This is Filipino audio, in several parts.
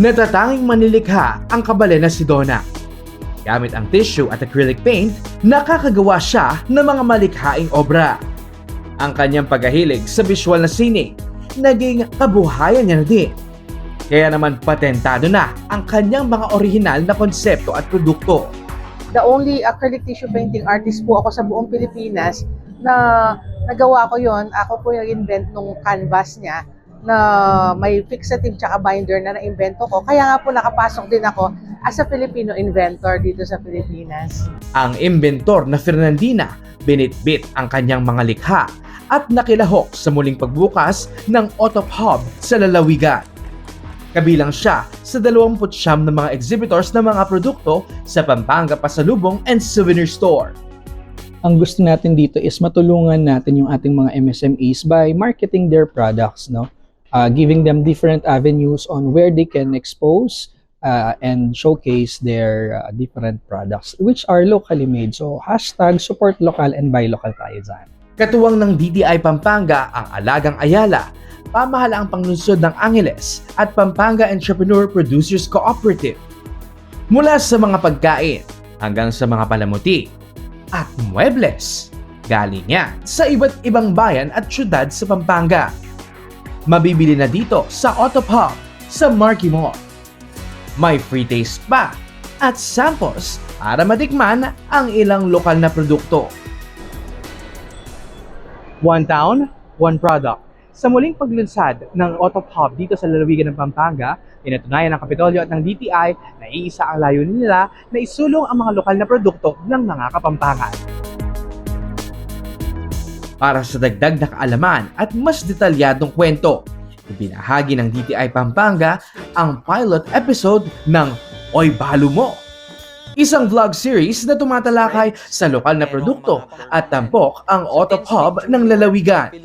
natatanging manilikha ang kabale na si Donna. Gamit ang tissue at acrylic paint, nakakagawa siya ng mga malikhaing obra. Ang kanyang paghahilig sa visual na sining, naging kabuhayan niya na din. Kaya naman patentado na ang kanyang mga orihinal na konsepto at produkto. the only acrylic tissue painting artist po ako sa buong Pilipinas na nagawa ko yon Ako po yung invent nung canvas niya na may fixative tsaka binder na na-invento ko. Kaya nga po nakapasok din ako as a Filipino inventor dito sa Pilipinas. Ang inventor na Fernandina, binitbit ang kanyang mga likha at nakilahok sa muling pagbukas ng Otop Hub sa lalawigan. Kabilang siya sa 29 na mga exhibitors ng mga produkto sa Pampanga Pasalubong and Souvenir Store. ang gusto natin dito is matulungan natin yung ating mga MSMEs by marketing their products, no? Uh, giving them different avenues on where they can expose uh, and showcase their uh, different products which are locally made. So, hashtag support local and buy local tayo dyan. Katuwang ng DTI Pampanga ang Alagang Ayala, pamahalaang panglunsod ng Angeles at Pampanga Entrepreneur Producers Cooperative. Mula sa mga pagkain hanggang sa mga palamuti at muebles, galing yan sa iba't ibang bayan at syudad sa Pampanga. Mabibili na dito sa Autopop sa Marky Mall. May free taste pa at samples para matikman ang ilang lokal na produkto. One town, one product. Sa muling paglunsad ng Autopop dito sa lalawigan ng Pampanga, pinatunayan ng Kapitolyo at ng DTI na iisa ang layunin nila na isulong ang mga lokal na produkto ng mga Kapampangan. Para sa dagdag na kaalaman at mas detalyadong kwento, ibinahagi ng DTI Pampanga ang pilot episode ng Oy Balo Mo! Isang vlog series na tumatalakay sa lokal na produkto at tampok ang Autop Hub ng lalawigan.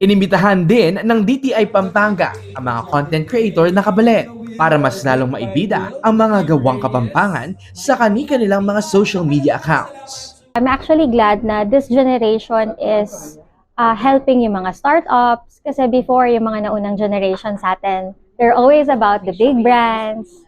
Inimbitahan din ng DTI Pampanga ang mga content creator na kabalen para mas lalong maibida ang mga gawang kapampangan sa kani-kanilang mga social media accounts. I'm actually glad na this generation is uh, helping yung mga startups. Kasi before, yung mga naunang generation sa atin, they're always about the big brands,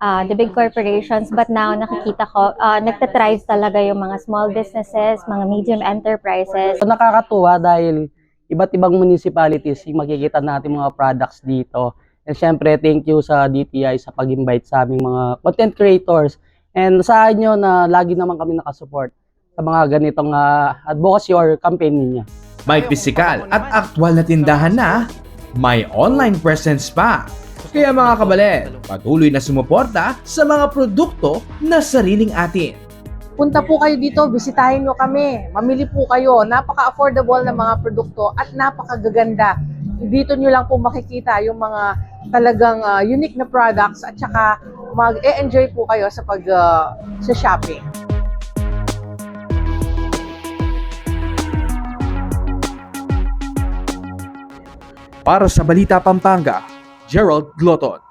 uh, the big corporations. But now, nakikita ko, uh, nagtatrive talaga yung mga small businesses, mga medium enterprises. So, nakakatuwa dahil iba't ibang municipalities yung makikita natin mga products dito. And syempre, thank you sa DTI sa pag-invite sa aming mga content creators. And sa inyo na lagi naman kami nakasupport sa mga ganitong uh, advocacy or campaign ninyo. May pisikal at aktwal na tindahan na, may online presence pa. Kaya mga kabalen, patuloy na sumuporta sa mga produkto na sariling atin. Punta po kayo dito, bisitahin nyo kami. Mamili po kayo. Napaka-affordable na mga produkto at napakagaganda. Dito nyo lang po makikita yung mga talagang uh, unique na products at saka mag-e-enjoy po kayo sa pag uh, sa shopping. Para sa Balita Pampanga, Gerald Gloton.